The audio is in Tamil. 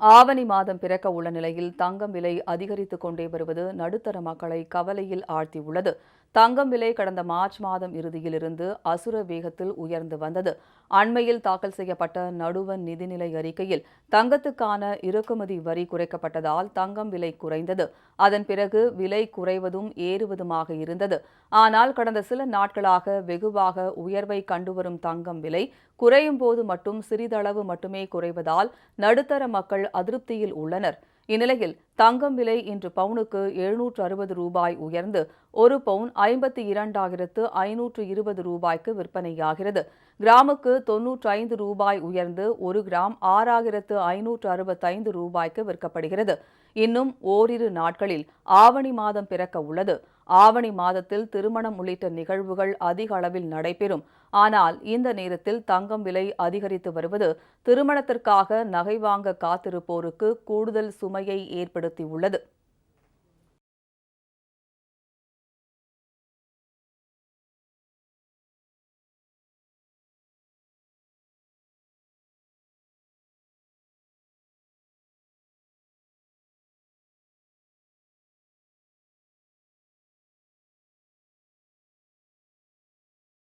ஆவணி மாதம் பிறக்க உள்ள நிலையில் தங்கம் விலை அதிகரித்து கொண்டே வருவது நடுத்தர மக்களை கவலையில் ஆழ்த்தியுள்ளது. தங்கம் விலை கடந்த மார்ச் மாதம் இறுதியிலிருந்து அசுர வேகத்தில் உயர்ந்து வந்தது. அண்மையில் தாக்கல் செய்யப்பட்ட நடுவன் நிதிநிலை அறிக்கையில் தங்கத்துக்கான இறக்குமதி வரி குறைக்கப்பட்டதால் தங்கம் விலை குறைந்தது. அதன் பிறகு விலை குறைவதும் ஏறுவதுமாக இருந்தது. ஆனால் கடந்த சில நாட்களாக வெகுவாக உயர்வை கண்டுவரும் தங்கம் விலை குறையும் போது மட்டும் சிறிதளவு மட்டுமே குறைவதால் நடுத்தர மக்கள் அதிருப்தியில் உள்ளனர். இந்நிலையில் தங்கம் விலை இன்று பவுனுக்கு எழுநூற்று அறுபது ரூபாய் உயர்ந்து ஒரு பவுன் ஐம்பத்தி இரண்டாயிரத்து ஐநூற்று இருபது ரூபாய்க்கு விற்பனையாகிறது. கிராமுக்கு தொன்னூற்று ஐந்து ரூபாய் உயர்ந்து ஒரு கிராம் ஆறாயிரத்து ஐநூற்று அறுபத்தைந்து ரூபாய்க்கு விற்கப்படுகிறது. இன்னும் ஓரிரு நாட்களில் ஆவணி மாதம் பிறக்க உள்ளது. ஆவணி மாதத்தில் திருமணம் உள்ளிட்ட நிகழ்வுகள் அதிக அளவில் நடைபெறும். ஆனால் இந்த நேரத்தில் தங்கம் விலை அதிகரித்து வருவது திருமணத்திற்காக நகை வாங்க காத்திருப்போருக்கு கூடுதல் சுமையை வலியுறுத்தியுள்ளது